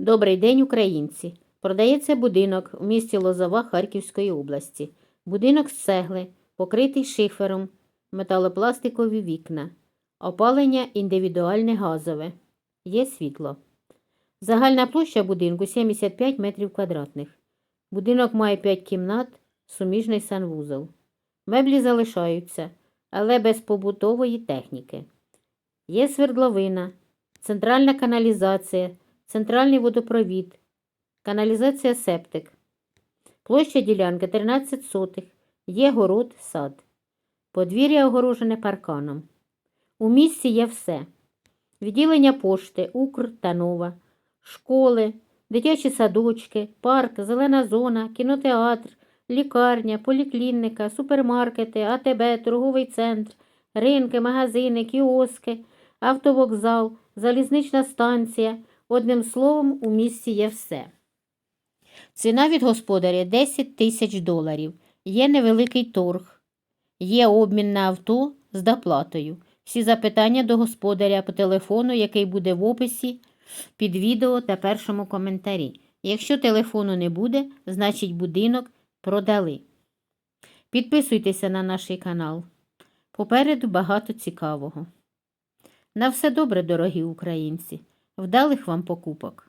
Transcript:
Добрий день, українці! Продається будинок в місті Лозова Харківської області. Будинок з цегли, покритий шифером, металопластикові вікна, опалення індивідуальне газове. Є світло. Загальна площа будинку 75 метрів квадратних. Будинок має 5 кімнат, суміжний санвузол. Меблі залишаються, але без побутової техніки. Є свердловина, центральна каналізація, центральний водопровід, каналізація септик. Площа ділянки 13 сотих, є город, сад. Подвір'я огорожене парканом. У місті є все. Відділення пошти, Укр та Нова, школи, дитячі садочки, парк, зелена зона, кінотеатр, лікарня, поліклініка, супермаркети, АТБ, торговий центр, ринки, магазини, кіоски, автовокзал, залізнична станція. Одним словом, у місті є все. Ціна від господаря 10 тисяч доларів. Є невеликий торг. Є обмін на авто з доплатою. Всі запитання до господаря по телефону, який буде в описі під відео та першому коментарі. Якщо телефону не буде, значить будинок продали. Підписуйтеся на наш канал. Попереду багато цікавого. На все добре, дорогі українці. Вдалих вам покупок!